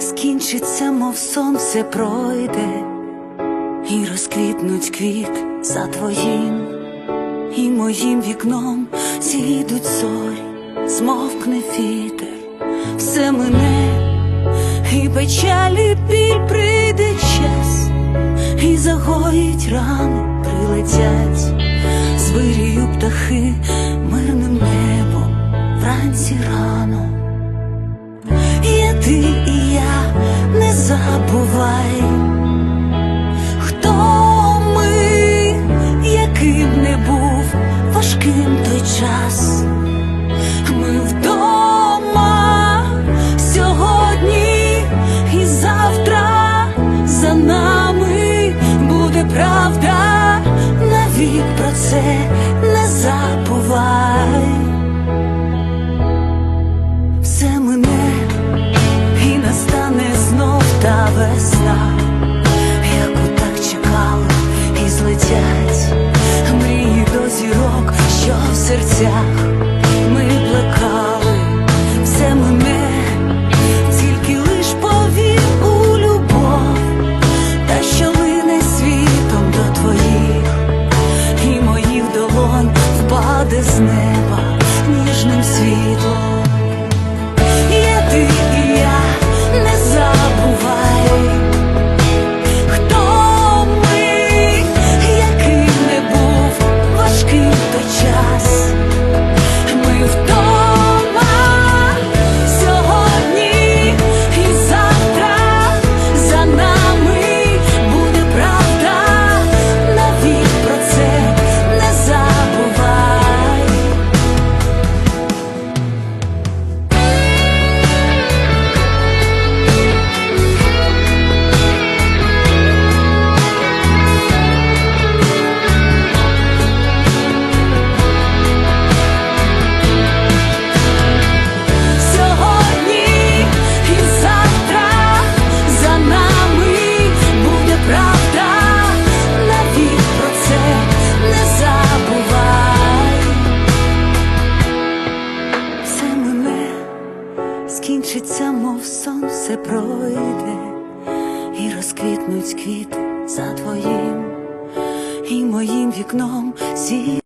скінчиться, мов сонце пройде, і розквітнуть квіти за твоїм, і моїм вікном. Зійдуть зорі, змовкне вітер, все мине, і печалі біль прийде час, і загоїть рани, прилетять, звирію птахи той час. Ми вдома сьогодні і завтра за нами буде правда, навік про це не забувай. Все мине і настане знов та весна, business. Скінчиться, мов сонце пройде, і розквітнуть квіти за твоїм, і моїм вікном сі.